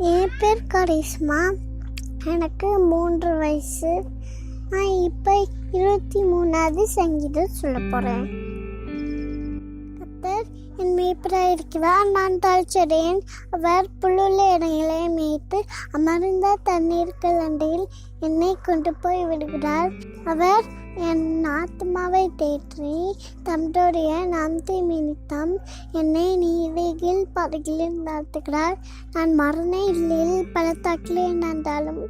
என் பேர் கரிஷ்மா. எனக்கு மூன்று வயசு. நான் இப்போ இருபத்தி மூணாவது சங்கீதம் சொல்ல போகிறேன் கத்தர் என் மேய்ப்பராக இருக்கிறார் நான் தாழ்ச்சடையேன் அவர் புல்லுள்ள இடங்களை மேய்த்து அமர்ந்த தண்ணீருக்கு லண்டையில் என்னை கொண்டு போய் விடுகிறார். அவர் என் ஆத்மாவை தேற்றி தம்முடைய நாமத்தை நிமித்தம் என்னை நீவேகில் படகில் நடத்துகிறார் நான் மரண இல்லையில் பலத்தாக்கிலே நடந்தாலும்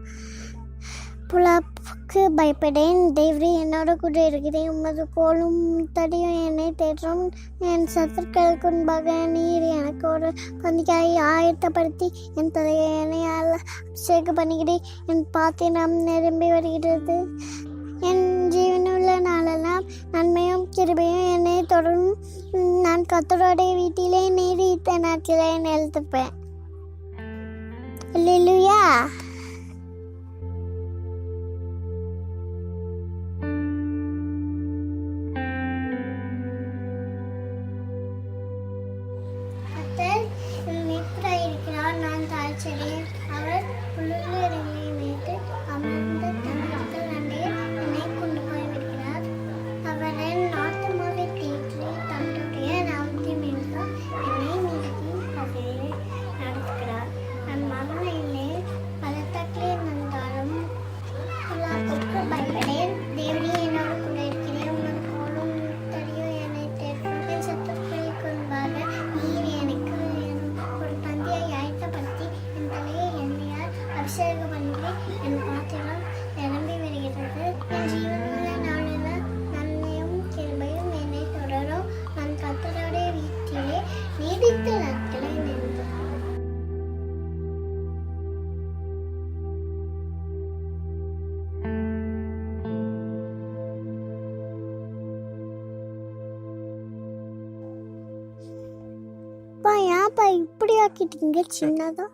புலப்புக்கு பயப்படேன். தேவரி என்னோட கூட இருக்கிறேன். உமது கோலும் தடியும் என்னை தேற்றும். என் சத்துருக்களுக்கு முன்பாக நீர் எனக்கு ஒரு பந்திக்காய் ஆயத்தப்படுத்தி என் தலையை என்னையால் அபிஷேகம் பண்ணுகிறேன் என் பாத்திரம் நிரம்பி வருகிறது. என் என்னை நான் கத்தருடைய வீட்டிலே நீடித்த நாட்களே நிறுத்துப்பேன். இல்லையா இருக்கிறார்? நான் தாழ்ச்சடையேன் அபிஷேகம் என் பாத்திரம் நிரம்பி வருகிறது. என் ஜீவனுள்ள நாளில் நன்மையும் கிருபையும் என்னை தொடரும் நான் கத்தருடைய வீட்டிலே நீடித்த நாட்களை நின்றேன் அப்பா இப்படி ஆக்கிட்டீங்க? சின்னதா?